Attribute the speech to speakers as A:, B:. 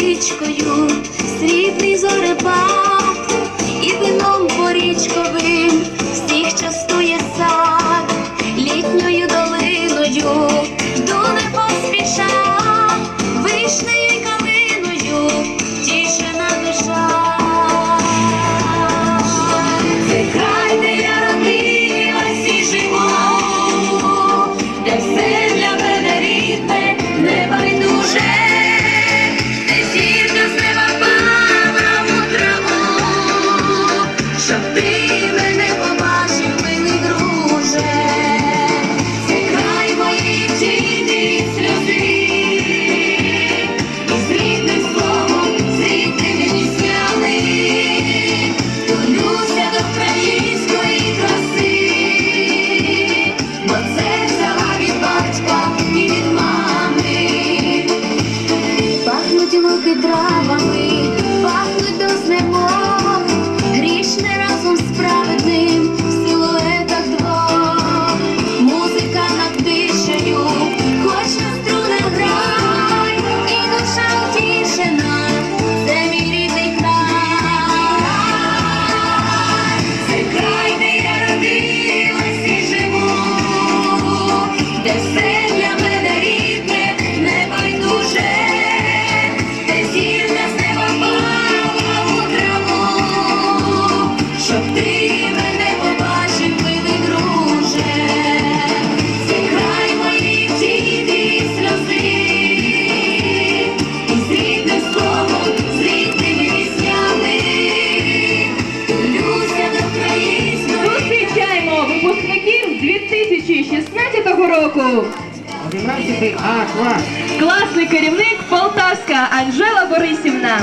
A: річкою
B: срібний зорепав. estávamos. року.
C: 11 А клас.
B: Класний керівник Полтавська Анжела Борисівна.